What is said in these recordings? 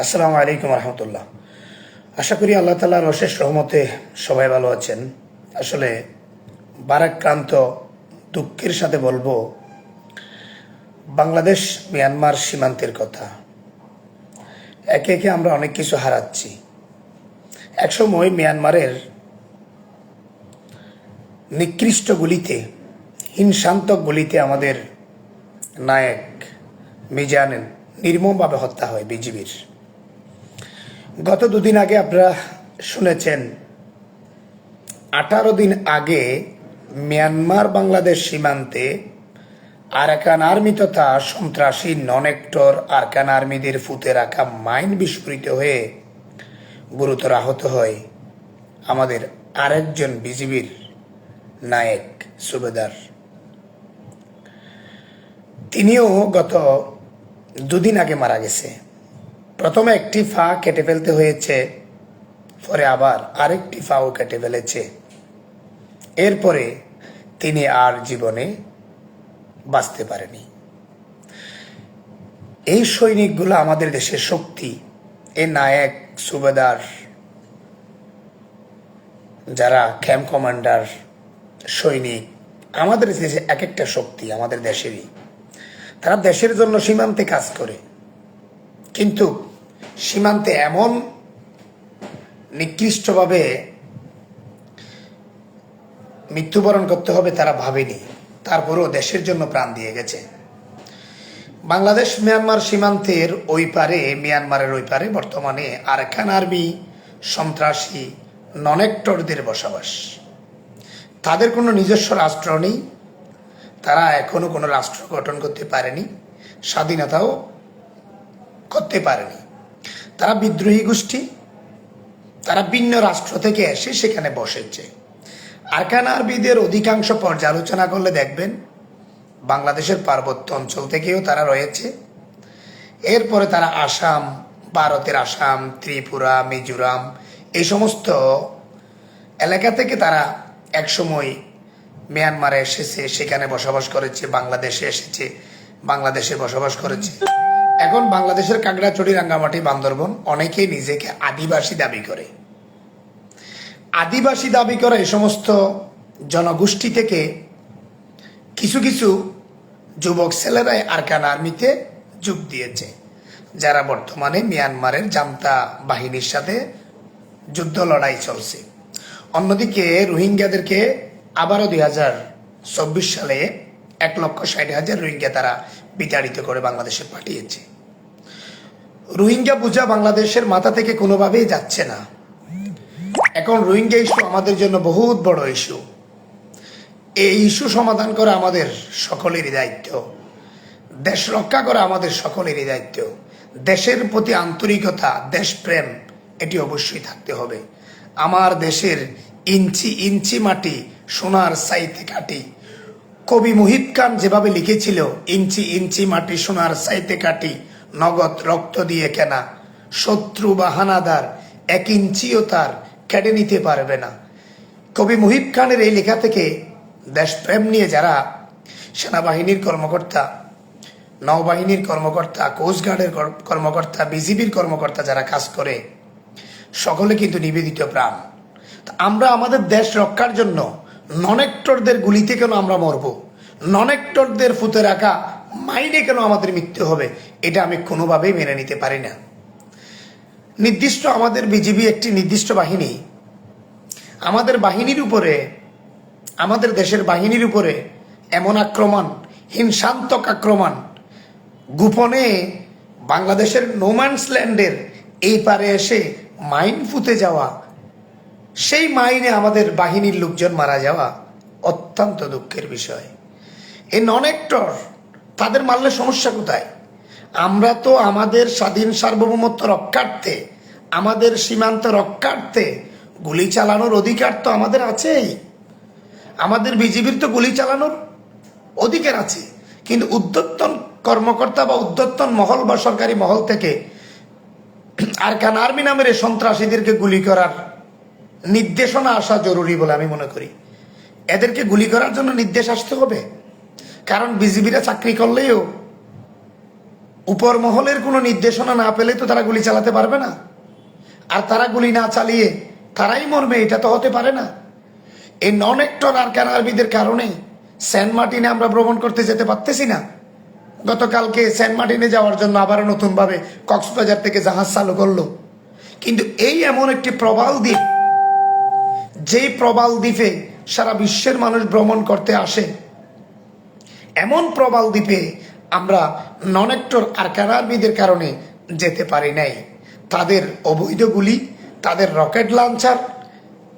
আসসালামু আলাইকুম রহমতুল্লাহ। আশা করি আল্লাহ তালার অশেষ রহমতে সবাই ভালো আছেন। আসলে বারাক্রান্ত দুঃখের সাথে বলব, বাংলাদেশ মিয়ানমার সীমান্তের কথা। একে একে আমরা অনেক কিছু হারাচ্ছি। একসময় মিয়ানমারের নিকৃষ্ট গুলিতে হিংসান্তক গুলিতে আমাদের নায়ক মিজান নির্মমভাবে হত্যা হয় বিজিবির। গত দুদিন আগে আপনারা শুনেছেন, আঠারো দিন আগে মিয়ানমার বাংলাদেশ সীমান্তে আরাকান আর্মি তথা সন্ত্রাসী নন একটর আরকান আর্মিদের ফুতে রাখা মাইন বিস্ফোরিত হয়ে গুরুতর আহত হয় আমাদের আরেকজন বিজিবির নায়ক সুবেদার। তিনিও গত দুদিন আগে মারা গেছে। প্রথমে একটি ফা কেটে ফেলতে হয়েছে, পরে আবার আরেকটি ফাও কেটে ফেলেছে। এরপরে তিনি আর জীবনে বাঁচতে পারেনি। এই সৈনিকগুলো আমাদের দেশের শক্তি। এ নায়ক সুবেদার, যারা ক্যাম্প কমান্ডার, সৈনিক, আমাদের দেশে এক একটা শক্তি আমাদের দেশেরই। তারা দেশের জন্য সীমান্তে কাজ করে। কিন্তু সীমান্তে এমন নিকৃষ্টভাবে মৃত্যুবরণ করতে হবে তারা ভাবেনি। তারপরেও দেশের জন্য প্রাণ দিয়ে গেছে। বাংলাদেশ মিয়ানমার সীমান্তের ওই পারে, মিয়ানমারের ওই পারে বর্তমানে আরখান আর্মি সন্ত্রাসী ননেক্টরদের বসবাস। তাদের কোনো নিজস্ব রাষ্ট্র নেই। তারা এখনও কোনো রাষ্ট্র গঠন করতে পারেনি, স্বাধীনতাও করতে পারেনি। তারা বিদ্রোহী গোষ্ঠী, তারা ভিন্ন রাষ্ট্র থেকে এসে সেখানে বসেছে। আরকান আরবিদের অধিকাংশ পর্যালোচনা করলে দেখবেন, বাংলাদেশের পার্বত্য অঞ্চল থেকেও তারা রয়েছে। এরপরে তারা আসাম, ভারতের আসাম, ত্রিপুরা, মিজোরাম, এই সমস্ত এলাকা থেকে তারা একসময় মিয়ানমারে এসেছে, সেখানে বসবাস করেছে, বাংলাদেশে এসেছে, বাংলাদেশে বসবাস করেছে। এখন বাংলাদেশের কাগড়াচড়ি রাঙ্গামাটি বান্দরবন অনেকেই নিজেকে আদিবাসী দাবি করে। আদিবাসী দাবি করা এই সমস্ত জনগোষ্ঠী থেকে কিছু কিছু যুবক ছেলেরাই আরকান আর্মিতে যোগ দিয়েছে, যারা বর্তমানে মিয়ানমারের জান্তা বাহিনীর সাথে যুদ্ধ লড়াই চলছে। অন্যদিকে রোহিঙ্গাদেরকে আবারও দুই হাজার চব্বিশ সালে এক লক্ষ ষাট হাজার রোহিঙ্গা তারা বিতাড়িত করে বাংলাদেশে পাঠিয়েছে। রোহিঙ্গা পূজা বাংলাদেশের মাথা থেকে কোনোভাবেই যাচ্ছে না। এখন রোহিঙ্গা ইস্যু আমাদের জন্য বহুত বড় ইস্যু। এই ইস্যু সমাধান করা আমাদের সকলেরই দায়িত্ব। দেশ রক্ষা করা আমাদের সকলেরই দায়িত্ব। দেশের প্রতি আন্তরিকতা, দেশপ্রেম, এটি অবশ্যই থাকতে হবে। আমার দেশের ইঞ্চি ইঞ্চি মাটি, সোনার সাইতে কাটি কবি মুহিব খান যেভাবে লিখেছিল, ইঞ্চি ইঞ্চি মাটি, সোনার সাইতে কাটি নগদ রক্ত দিয়ে কেনা। শত্রু বা হানাদার এক ইঞ্চিও তার কেড়ে নিতে পারবে না। কবি মুহিব খানের এই লেখা থেকে দেশপ্রেম নিয়ে যারা সেনাবাহিনীর কর্মকর্তা, নৌবাহিনীর কর্মকর্তা কোস্টগার্ডের কর- কর্মকর্তা, বিজিবির কর্মকর্তা যারা কাজ করে, সকলে কিন্তু নিবেদিত প্রাণ। আমরা আমাদের দেশ রক্ষার জন্য ননেক্টরদের গুলিতে কেন আমরা মরব? ননেক্টরদের ফুতে রাখা মাইনে কেন আমাদের মৃত্যু হবে? এটা আমি কোনোভাবেই মেনে নিতে পারি না। নির্দিষ্ট আমাদের বিজিবি একটি নির্দিষ্ট বাহিনী। আমাদের বাহিনীর উপরে, আমাদের দেশের বাহিনীর উপরে এমন আক্রমণ হিংসান্তক আক্রমণ, গোপনে বাংলাদেশের নোম্যান্স ল্যান্ডের এই পারে এসে মাইন ফুতে যাওয়া, সেই মাইনে আমাদের বাহিনীর লোকজন মারা যাওয়া অত্যন্ত দুঃখের বিষয়। এ নন অ্যাক্টর তাদের মারলে সমস্যা কোথায়? আমরা তো আমাদের স্বাধীন সার্বভৌমত্ব রক্ষার্থে, আমাদের সীমান্ত রক্ষার্থে গুলি চালানোর অধিকার তো আমাদের আছেই। আমাদের বিজিবির তো গুলি চালানোর অধিকার আছে। কিন্তু উদ্যোত্তন কর্মকর্তা বা উদ্যোত্তন মহল বা সরকারি মহল থেকে আর আরকান আর্মি নামের সন্ত্রাসীদেরকে গুলি করার নির্দেশনা আসা জরুরি বলে আমি মনে করি। এদেরকে গুলি করার জন্য নির্দেশ আসতে হবে। কারণ বিজিবিরা চাকরি করলেও উপর মহলের কোনো নির্দেশনা না পেলে তো তারা গুলি চালাতে পারবে না। আর তারা গুলি না চালিয়ে তারাই মরবে, এটা তো হতে পারে না। এই নন একটর আর ক্যানারবিদের কারণে সেন্ট মার্টিনে আমরা ভ্রমণ করতে যেতে পারতেছি না। গতকালকে সেন্ট মার্টিনে যাওয়ার জন্য আবারও নতুনভাবে কক্সবাজার থেকে জাহাজ চালু করল। কিন্তু এই এমন একটি প্রবাল দ্বীপ, যেই প্রবাল দ্বীপে সারা বিশ্বের মানুষ ভ্রমণ করতে আসে এমন প্রবাল দ্বীপে আমরা নন একটর আর ক্যানারবিদের কারণে যেতে পারি নাই। তাদের অবৈধ গুলি, তাদের রকেট লঞ্চার,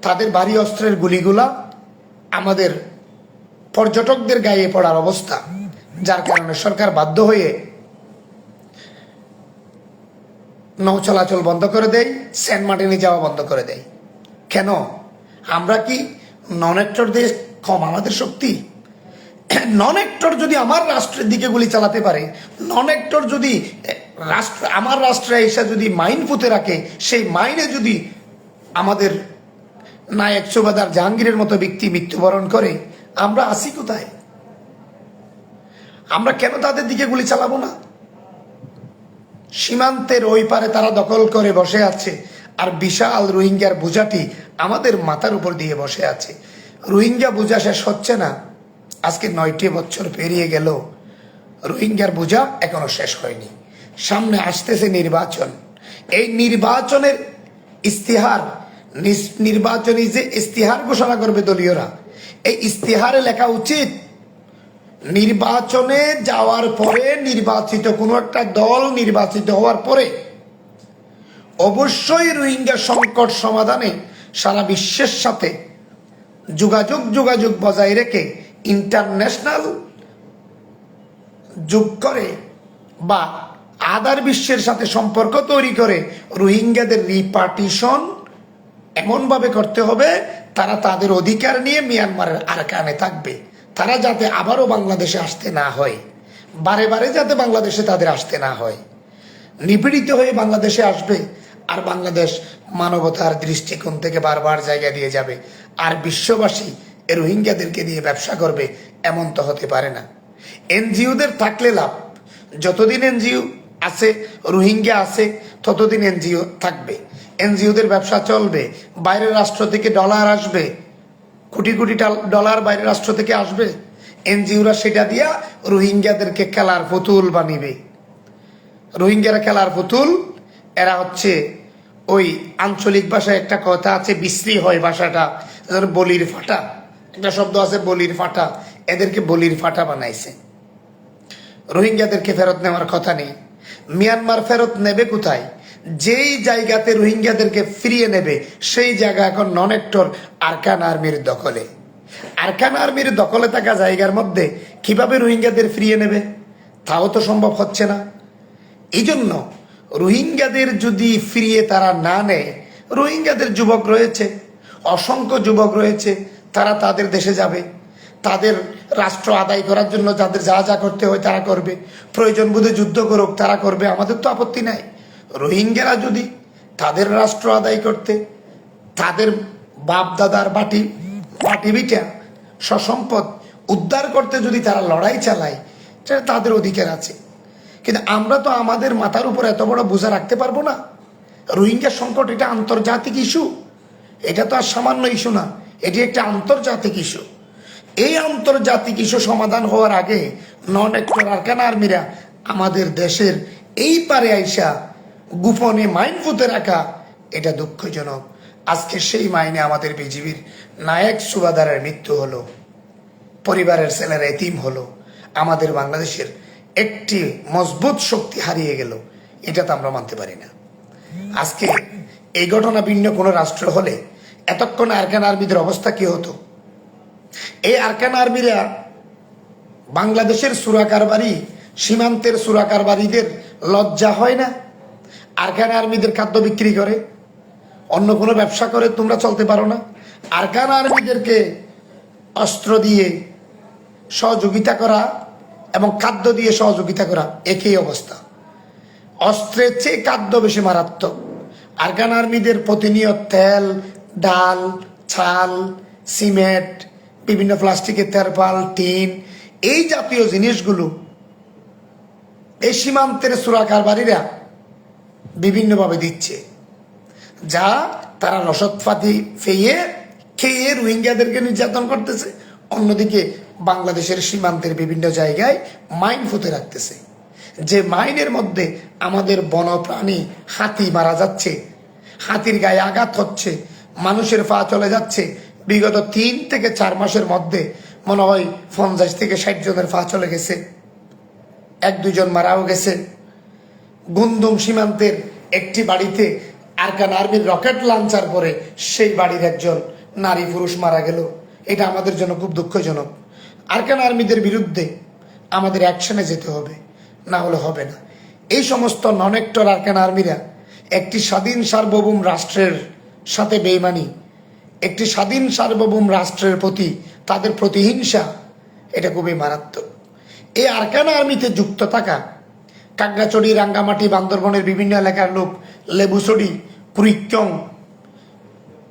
তাদের ভারী অস্ত্রের গুলিগুলা আমাদের পর্যটকদের গায়ে পড়ার অবস্থা, যার কারণে সরকার বাধ্য হয়ে নৌ চলাচল বন্ধ করে দেয়, সেন্ট মার্টিনে যাওয়া বন্ধ করে দেয়। কেন? আমরা কি নন একটর দেশ কম আমাদের শক্তি? নন একটর যদি আমার রাষ্ট্রের দিকে গুলি চালাতে পারে নন একটর যদি রাষ্ট্র, আমার রাষ্ট্রে এসে যদি মাইন পুঁতে রাখে, সেই মাইনে যদি আমাদের নায়ক সুবাদার জাহাঙ্গীরের মতো ব্যক্তি মৃত্যুবরণ করে, আমরা আসি কোথায়? আমরা কেন তাদের দিকে গুলি চালাবো না? সীমান্তের ওই পারে তারা দখল করে বসে আছে, আর বিশাল রোহিঙ্গার বোঝাটি আমাদের মাথার উপর দিয়ে বসে আছে। রোহিঙ্গা বোঝা শেষ হচ্ছে না। আজকে নয়টি বছর পেরিয়ে গেল। রোহিঙ্গার বোঝা এখনও শেষ হয়নি। সামনে আসতেছে নির্বাচন। এই নির্বাচনের ইস্তিহার নির্বাচনী যে ইস্তিহার ঘোষণা করবে দলীয়রা, এই ইস্তিহারে লেখা উচিত, নির্বাচনে যাওয়ার পরে নির্বাচিত কোনো একটা দল নির্বাচিত হওয়ার পরে অবশ্যই রোহিঙ্গা সংকট সমাধানে সারা বিশ্বের সাথে যোগাযোগ যোগাযোগ বজায় রেখে ইন্টারন্যাশনাল যোগ করে বা আদার বিশ্বের সাথে সম্পর্ক তৈরি করে রোহিঙ্গাদের রিপার্টিশন এমনভাবে করতে হবে, তারা তাদের অধিকার নিয়ে মিয়ানমারের আরকানে থাকবে। তারা যাতে আবারও বাংলাদেশে আসতে না হয়, বারে বারে যাতে বাংলাদেশে তাদের আসতে না হয়। নিপীড়িত হয়ে বাংলাদেশে আসবে, আর বাংলাদেশ মানবতার দৃষ্টিকোণ থেকে বারবার জায়গা দিয়ে যাবে। আর বিশ্ববাসী রোহিঙ্গাদেরকে দিয়ে ব্যবসা করবে এমন তো হতে পারে না। এনজিওদের থাকলে লাভ। যতদিন এনজিও আছে, রোহিঙ্গা আছে, ততদিন এনজিও থাকবে। এনজিওদের ব্যবসা চলবে, বাইরের রাষ্ট্র থেকে ডলার আসবে, কোটি কোটি ডলার বাইরের রাষ্ট্র থেকে আসবে। এনজিওরা সেটা দিয়া রোহিঙ্গাদেরকে খেলার পুতুল বানিবে। রোহিঙ্গারা খেলার পুতুল, এরা হচ্ছে ওই আঞ্চলিক ভাষায় একটা কথা আছে, বিশ্রী হয় ভাষাটা বলির ফাটা। একটা শব্দ আছে, বলির ফাটা। এদেরকে বলির ফাটা বানাইছে। রোহিঙ্গাদেরকে ফেরত নেওয়ার কথা নেই। মিয়ানমার ফেরত নেবে কোথায়? যেই জায়গাতে রোহিঙ্গাদেরকে ফিরিয়ে নেবে, সেই জায়গা এখন নন একটর আরকান আর্মির দখলে। আরকান আর্মির দখলে থাকা জায়গার মধ্যে কীভাবে রোহিঙ্গাদের ফিরিয়ে নেবে? তাও তো সম্ভব হচ্ছে না। এই জন্য রোহিঙ্গাদের যদি ফিরিয়ে তারা না নেয়, রোহিঙ্গাদের যুবক রয়েছে, অসংখ্য যুবক রয়েছে তারা তাদের দেশে যাবে। তাদের রাষ্ট্র আদায় করার জন্য যাদের যা যা করতে হয় তারা করবে। প্রয়োজন বোধে যুদ্ধ করুক, তারা করবে। আমাদের তো আপত্তি নাই। রোহিঙ্গারা যদি তাদের রাষ্ট্র আদায় করতে, তাদের বাপ দাদার বাটি বাটি বিটা, সসম্পদ উদ্ধার করতে যদি তারা লড়াই চালায়, সেটা তাদের অধিকার আছে। কিন্তু আমরা তো আমাদের মাথার উপর এত বড় বোঝা রাখতে পারব না। রোহিঙ্গা সংকট এটা আন্তর্জাতিক ইস্যু এটা তো আর সামান্য ইস্যু না। এটি একটা আন্তর্জাতিক ইস্যু। এই আন্তর্জাতিক ইস্যু সমাধান হওয়ার আগে নন একটর আরকান আর্মিরা আমাদের দেশের এই পারে আইসা গোপনে মাইন পুঁতে রাখা, এটা দুঃখজনক। আজকে সেই মাইনে আমাদের বিজিবির নায়ক সুবাদারের মৃত্যু হলো। পরিবারের ছেলেরা এতিম হলো। আমাদের বাংলাদেশের একটি মজবুত শক্তি হারিয়ে গেল। এটা তো আমরা মানতে পারি না। আজকে এই ঘটনা ভিন্ন কোনো রাষ্ট্র হলে এতক্ষণ আরকান আর্মিদের অবস্থা কি হতো? এই আরকান আর্মিরা বাংলাদেশের সুরাকারবাড়ি সীমান্তের সুরাকারবাড়িদের লজ্জা হয় না? আরকান আর্মিদের খাদ্য বিক্রি করে? অন্য কোনো ব্যবসা করে তোমরা চলতে পারো না? আরকান আর্মিদেরকে অস্ত্র দিয়ে সহযোগিতা করা এবং খাদ্য দিয়ে সহযোগিতা করা একই অবস্থা। অস্ত্রের চেয়ে খাদ্য বেশি মারাত্মক। আরকান আর্মিদের প্রতিনিয়ত তেল ডাল, ছাল, সিমেন্ট, বিভিন্ন প্লাস্টিকের তেরপাল, টিন, এই জাতীয় জিনিসগুলো এই সীমান্তের সুরাকারবারীরা বিভিন্নভাবে দিচ্ছে, যা তারা রসদপাতি ফেয়ে খেয়ে রোহিঙ্গাদেরকে নির্যাতন করতেছে, অন্যদিকে বাংলাদেশের সীমান্তের বিভিন্ন জায়গায় মাইন ফুতে রাখতেছে। যে মাইনের মধ্যে আমাদের বনপ্রাণী হাতি মারা যাচ্ছে, হাতির গায়ে আঘাত হচ্ছে মানুষের পা চলে যাচ্ছে বিগত তিন থেকে চার মাসের মধ্যে। মনে হয় পঞ্চাশ থেকে ষাট জনের পা চলে গেছে। এক, দুজন মারাও গেছে। গুন্দুম সীমান্তের একটি বাড়িতে আরকান আর্মির রকেট লঞ্চার পরে সেই বাড়ির একজন নারী পুরুষ মারা গেল। এটা আমাদের জন্য খুব দুঃখজনক। আরকান আর্মিদের বিরুদ্ধে আমাদের অ্যাকশনে যেতে হবে, না হলে হবে না। এই সমস্ত নন একটর আরকান আর্মিরা একটি স্বাধীন সার্বভৌম রাষ্ট্রের সাথে বেইমানি। একটি স্বাধীন সার্বভৌম রাষ্ট্রের প্রতি তাদের প্রতিহিংসা, এটা খুবই মারাত্মক। এই আরকান আর্মিতে যুক্ত থাকা? কাকড়াচড়ি, রাঙ্গামাটি, বান্দরবনের বিভিন্ন এলাকার লোক লেবুচড়ি কুরিক্যং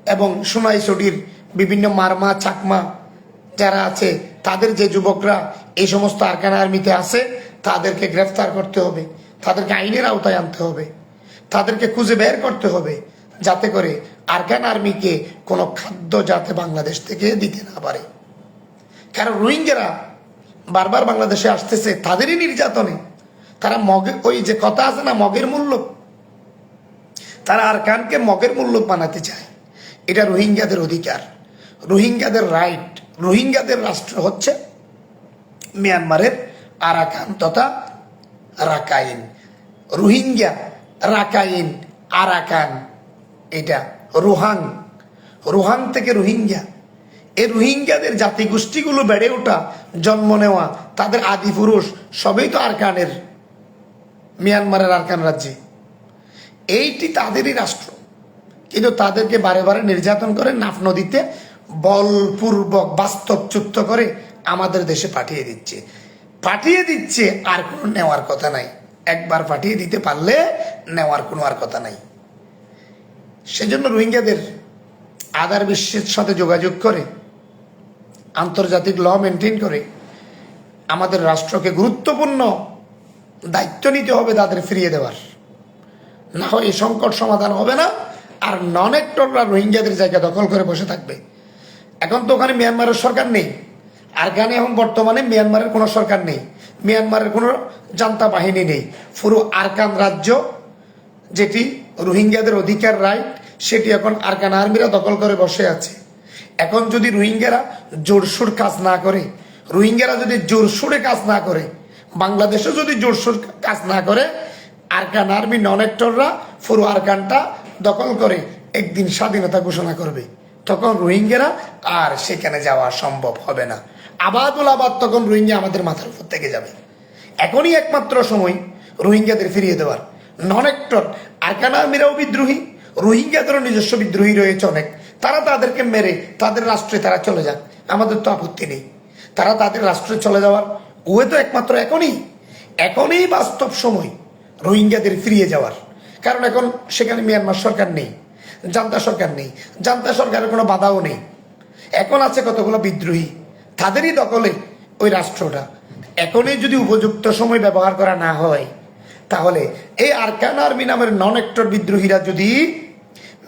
এবং সোনাইচড়ির বিভিন্ন মারমা, চাকমা যারা আছে, তাদের যে যুবকরা এই সমস্ত আরকান আর্মিতে আছে, তাদেরকে গ্রেফতার করতে হবে। তাদেরকে আইনের আওতায় আনতে হবে। তাদেরকে খুঁজে বের করতে হবে। যাতে করে আরকান আর্মিকে কোনো খাদ্য যাতে বাংলাদেশ থেকে দিতে না পারে। কারণ রোহিঙ্গারা বারবার বাংলাদেশে আসতেছে তাদেরই নির্যাতনে। তারা মগে ওই যে কথা আছে না, মগের মূল্য। তারা আরকানকে মগের মূল্য বানাতে চায়। এটা রোহিঙ্গাদের অধিকার। রোহিঙ্গাদের রাইট রোহিঙ্গাদের রাষ্ট্র হচ্ছে মিয়ানমারের আরাকান তথা রাকাইন। রোহিঙ্গা, রাকাইন, আরাকান। এটা রোহাং রোহাং থেকে রোহিঙ্গা। এই রোহিঙ্গাদের জাতিগোষ্ঠীগুলো বেড়ে ওঠা, জন্ম নেওয়া, তাদের আদি পুরুষ, সবই তো আরকানের, মিয়ানমারের আরকান রাজ্যে। এইটি তাদেরই রাষ্ট্র। কিন্তু তাদেরকে বারে বারে নির্যাতন করে, নাফ নদীতে বলপূর্বক বাস্তবচ্যুত করে আমাদের দেশে পাঠিয়ে দিচ্ছে। পাঠিয়ে দিচ্ছে আর কোনো নেওয়ার কথা নাই। একবার পাঠিয়ে দিতে পারলে নেওয়ার কোনো আর কথা নাই। সেজন্য রোহিঙ্গাদের আদার বিশ্বের সাথে যোগাযোগ করে, আন্তর্জাতিক ল মেনটেন করে আমাদের রাষ্ট্রকে গুরুত্বপূর্ণ দায়িত্ব নিতে হবে তাদের ফিরিয়ে দেওয়ার। না হয় এই সংকট সমাধান হবে না, আর নন একটররা রোহিঙ্গাদের জায়গা দখল করে বসে থাকবে। এখন তো ওখানে মিয়ানমারের সরকার নেই, আর গানে এখন বর্তমানে মিয়ানমারের কোনো সরকার নেই, মিয়ানমারের কোনো জান্তা বাহিনী নেই। পুরো আরকান রাজ্য যেটি রোহিঙ্গাদের অধিকার রাইট সেটি এখন আরকান আর্মিরা দখল করে বসে আছে। এখন যদি রোহিঙ্গারা জোরসোর কাজ না করে, রোহিঙ্গারা যদি জোরসোরে কাজ না করে বাংলাদেশে যদি জোরসোর কাজ না করে, আরকান আর্মি নন পুরো আরকানটা দখল করে একদিন স্বাধীনতা ঘোষণা করবে। তখন রোহিঙ্গারা আর সেখানে যাওয়া সম্ভব হবে না। আবাদুল আবাদ তখন রোহিঙ্গা আমাদের মাথার উপর থেকে যাবে। এখনই একমাত্র সময় রোহিঙ্গাদের ফিরিয়ে দেওয়ার। নন একটর আরকান আর্মিরাও বিদ্রোহী। রোহিঙ্গাদেরও নিজস্ব বিদ্রোহী রয়েছে অনেক। তারা তাদেরকে মেরে তাদের রাষ্ট্রে তারা চলে যাক। আমাদের তো আপত্তি নেই। তারা তাদের রাষ্ট্রে চলে যাওয়ার ওয়ে তো একমাত্র এখনই। এখনই বাস্তব সময় রোহিঙ্গাদের ফিরিয়ে যাওয়ার। কারণ এখন সেখানে মিয়ানমার সরকার নেই, জান্তা সরকার নেই, জান্তা সরকারের কোনো বাধাও নেই। এখন আছে কতগুলো বিদ্রোহী? তাদেরই দখলে ওই রাষ্ট্রটা। এখনই যদি উপযুক্ত সময় ব্যবহার করা না হয় তাহলে, এই আরকান আর্মি নামের নন একটর বিদ্রোহীরা যদি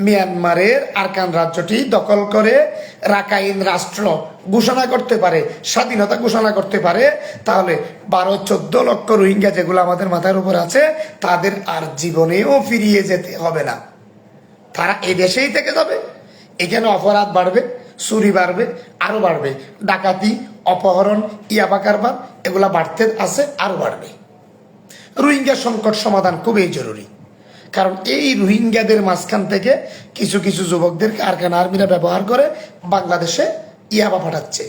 মিয়ানমারের আরকান রাজ্যটি দখল করে, রাকাইন রাষ্ট্র ঘোষণা করতে পারে, স্বাধীনতা ঘোষণা করতে পারে, তাহলে বারো, চোদ্দ লক্ষ রোহিঙ্গা যেগুলো আমাদের মাথার উপর আছে, তাদের আর জীবনেও ফিরিয়ে যেতে হবে না। তারা এই দেশেই থেকে যাবে। এখানে অপরাধ বাড়বে, চুরি বাড়বে আরও বাড়বে। ডাকাতি, অপহরণ, ইয়াবা কারবার, এগুলা বাড়তে আছে আরও বাড়বে। রোহিঙ্গা সংকট সমাধান খুবই জরুরি। কারণ এই রোহিঙ্গাদের মাঝখান থেকে কিছু কিছু যুবকদের কারখান আর্মিরা ব্যবহার করে বাংলাদেশে ইয়াবা পাঠাচ্ছে।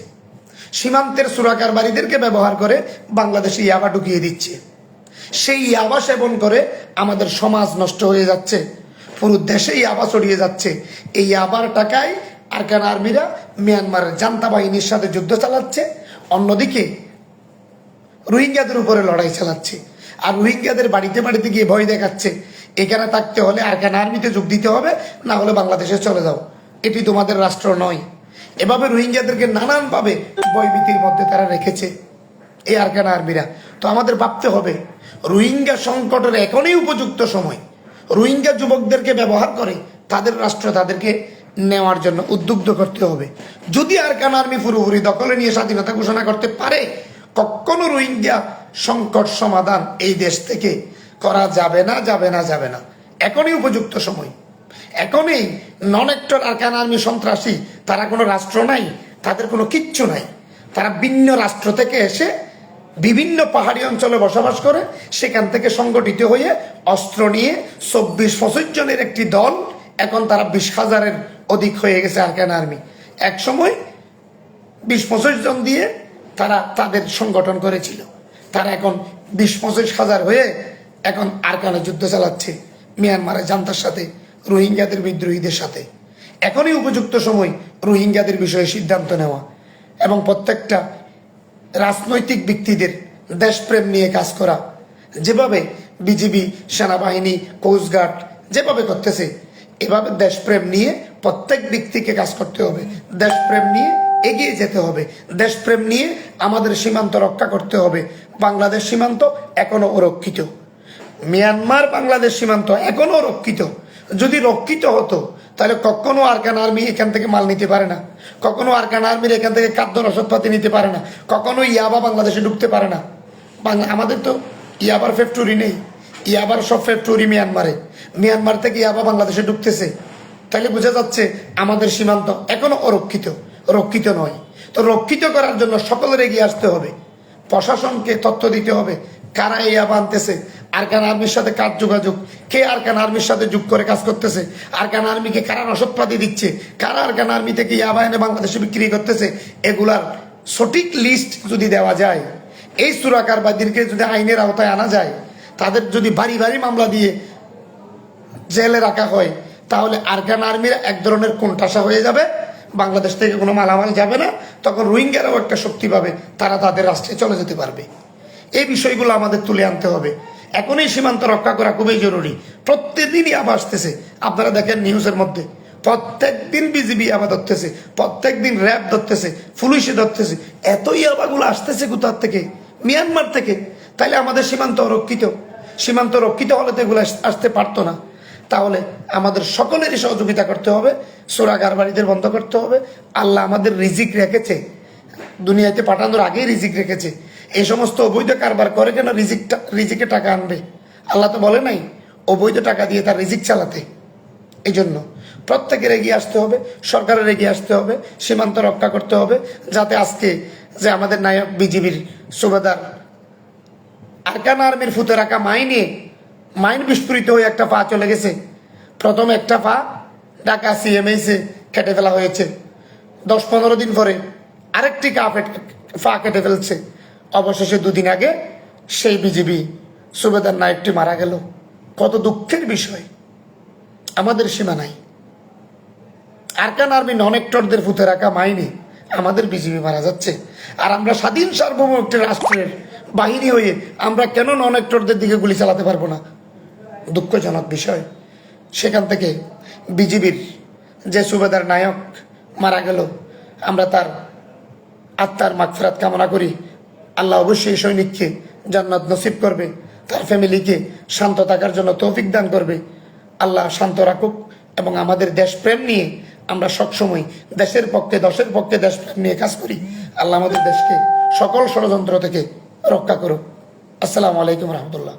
সীমান্তের সুরাকার বাড়িদেরকে ব্যবহার করে বাংলাদেশে ইয়াবা ঢুকিয়ে দিচ্ছে। সেই ইয়াবা সেবন করে আমাদের সমাজ নষ্ট হয়ে যাচ্ছে। পুরো দেশে ইয়াবা ছড়িয়ে যাচ্ছে। এই ইয়াবার টাকায় আরকান আর্মিরা মিয়ানমারের জান্তা বাহিনীর সাথে যুদ্ধ চালাচ্ছে। অন্যদিকে রোহিঙ্গাদের উপরে লড়াই চালাচ্ছে। আর রোহিঙ্গাদের বাড়িতে বাড়িতে গিয়ে ভয় দেখাচ্ছে। এখানে থাকতে হলে আরকান আর্মিতে যোগ দিতে হবে? না হলে বাংলাদেশে চলে যাও। এটি তোমাদের রাষ্ট্র নয়। এভাবে রোহিঙ্গাদেরকে নানানভাবে ভয়ভীতির মধ্যে তারা রেখেছে। এই আরকান আর্মিরা? তো আমাদের ভাবতে হবে, রোহিঙ্গা সংকটের এখনই উপযুক্ত সময়। রোহিঙ্গা যুবকদেরকে ব্যবহার করে তাদের রাষ্ট্র তাদেরকে নেওয়ার জন্য উদ্বুদ্ধ করতে হবে। যদি আরকান আর্মি পুরোপুরি দখলে নিয়ে স্বাধীনতা ঘোষণা করতে পারে, কখনো রোহিঙ্গা সংকট সমাধান এই দেশ থেকে করা যাবে না যাবে না যাবে না। এখনই উপযুক্ত সময়। এখনই নন একটর আরকান আর্মি সন্ত্রাসী, তারা কোনো রাষ্ট্র নাই, তাদের কোনো কিচ্ছু নাই। তারা ভিন্ন রাষ্ট্র থেকে এসে বিভিন্ন পাহাড়ি অঞ্চলে বসবাস করে, সেখান থেকে সংগঠিত হয়ে অস্ত্র নিয়ে চব্বিশ পঁচিশ জনের একটি দল, এখন তারা বিশ হাজারের অধিক হয়ে গেছে আরকান আর্মি। এক সময় বিশ পঁচিশ জন দিয়ে তারা তাদের সংগঠন করেছিল। তারা এখন বিশ, পঁচিশ হাজার হয়ে এখন আরকানে যুদ্ধ চালাচ্ছে মিয়ানমারের জান্তার সাথে, রোহিঙ্গাদের বিদ্রোহীদের সাথে। এখনই উপযুক্ত সময় রোহিঙ্গাদের বিষয়ে সিদ্ধান্ত নেওয়া এবং প্রত্যেকটা রাজনৈতিক ব্যক্তিদের দেশপ্রেম নিয়ে কাজ করা। যেভাবে বিজিবি, সেনাবাহিনী কোস্টগার্ড যেভাবে করতেছে, এভাবে দেশপ্রেম নিয়ে প্রত্যেক ব্যক্তিকে কাজ করতে হবে। দেশপ্রেম নিয়ে এগিয়ে যেতে হবে। দেশপ্রেম নিয়ে আমাদের সীমান্ত রক্ষা করতে হবে। বাংলাদেশ সীমান্ত এখনও রক্ষিত মিয়ানমার বাংলাদেশ সীমান্ত এখনও রক্ষিত যদি রক্ষিত হতো, তাহলে কখনো আরকান আর্মি এখান থেকে মাল নিতে পারে না। কখনো আরকান আর্মির এখান থেকে খাদ্য রসদপাতি নিতে পারে না। কখনো ইয়াবা বাংলাদেশে ঢুকতে পারে না। বাংলা, আমাদের তো ইয়াবার ফ্যাক্টরি নেই। ইয়াবার সব ফ্যাক্টরি মিয়ানমারে। মিয়ানমার থেকে ইয়াবা বাংলাদেশে ঢুকতেছে। তাহলে বোঝা যাচ্ছে আমাদের সীমান্ত এখনও অরক্ষিত। রক্ষিত নয়। তো রক্ষিত করার জন্য সকলের এগিয়ে আসতে হবে। প্রশাসনকে তথ্য দিতে হবে, কারা এই আবা আনতেছে, আরকান আর্মির সাথে কার যোগাযোগ, কে আরকান আর্মির সাথে যুগ করে কাজ করতেছে, আরকান আর্মিকে কারা রসদপাতি দিচ্ছে, কারা আরকান আর্মি থেকে ইয়াবা এনে বাংলাদেশে বিক্রি করতেছে, এগুলার সঠিক লিস্ট যদি দেওয়া যায়, এই সুরাকারবাদীকে যদি আইনের আওতায় আনা যায়, তাদের যদি বাড়ি বাড়ি মামলা দিয়ে জেলে রাখা হয়, তাহলে আরকান আর্মির এক ধরনের কোণঠাসা হয়ে যাবে বাংলাদেশ থেকে কোনো মালামাল যাবে না, তখন রোহিঙ্গারাও একটা শক্তি পাবে, তারা তাদের রাষ্ট্রে চলে যেতে পারবে। এই বিষয়গুলো আমাদের তুলে আনতে হবে। এখনই সীমান্ত রক্ষা করা খুবই জরুরি। প্রত্যেকদিনই আবার আসতেছে। আপনারা দেখেন নিউজের মধ্যে। প্রত্যেক দিন বিজিবি আবার ধরতেছে প্রত্যেক দিন র্যাব ধরতেছে, পুলিশে ধরতেছে। এতই আবাগুলো আসতেছে কোথার থেকে? মিয়ানমার থেকে। তাইলে আমাদের সীমান্ত রক্ষিত সীমান্ত রক্ষিত হলে তো এগুলো আস- আসতে পারতো না। তাহলে আমাদের সকলেরই সহযোগিতা করতে হবে সোরাগার বাড়িদের বন্ধ করতে হবে। আল্লাহ আমাদের রিজিক রেখেছে। দুনিয়াতে পাঠানোর আগেই রিজিক রেখেছে। এই সমস্ত অবৈধ কারবার করে কেন রিজিকটা, রিজিকে টাকা আনবে? আল্লাহ তো বলে নাই, অবৈধ টাকা দিয়ে তার রিজিক চালাতে। এই জন্য প্রত্যেকের এগিয়ে আসতে হবে, সরকারের এগিয়ে আসতে হবে, সীমান্ত রক্ষা করতে হবে, যাতে আজকে যে আমাদের নায়ক বিজিবির সুবেদার আরকান আর্মির ফুতে রাখা মাইনে মাইন বিস্ফোরিত হয়ে একটা পা চলে গেছে। প্রথম একটা পা ঢাকা সিএমএসে কেটে ফেলা হয়েছে। দশ পনেরো দিন পরে আরেকটি কা ফেট- পা কেটে ফেলছে। অবশেষে দুদিন আগে সেই বিজিবি সুবেদার নায়কটি মারা গেল। কত দুঃখের বিষয়। আমাদের সীমা নাই। আরকান আর্মি নন একটরদের ফুতে রাখা মাইনে আমাদের বিজিবি মারা যাচ্ছে। আর আমরা স্বাধীন সার্বভৌম একটি রাষ্ট্রের বাহিনী হয়ে আমরা কেন নন একটরদের দিকে গুলি চালাতে পারব না? দুঃখজনক বিষয়। সেখান থেকে বিজিবির যে সুবেদার নায়ক মারা গেল, আমরা তার আত্মার মাগফিরাত কামনা করি। আল্লাহ অবশ্যই সৈনিককে জান্নাত নসিব করবে, তার ফ্যামিলিকে শান্ত থাকার জন্য তৌফিক দান করবে। আল্লাহ শান্ত রাখুক এবং আমাদের দেশপ্রেম নিয়ে আমরা সবসময় দেশের পক্ষে, দশের পক্ষে দেশপ্রেম নিয়ে কাজ করি। আল্লাহ আমাদের দেশকে সকল ষড়যন্ত্র থেকে রক্ষা করুক। আসসালামু আলাইকুম রহমতুল্লাহ।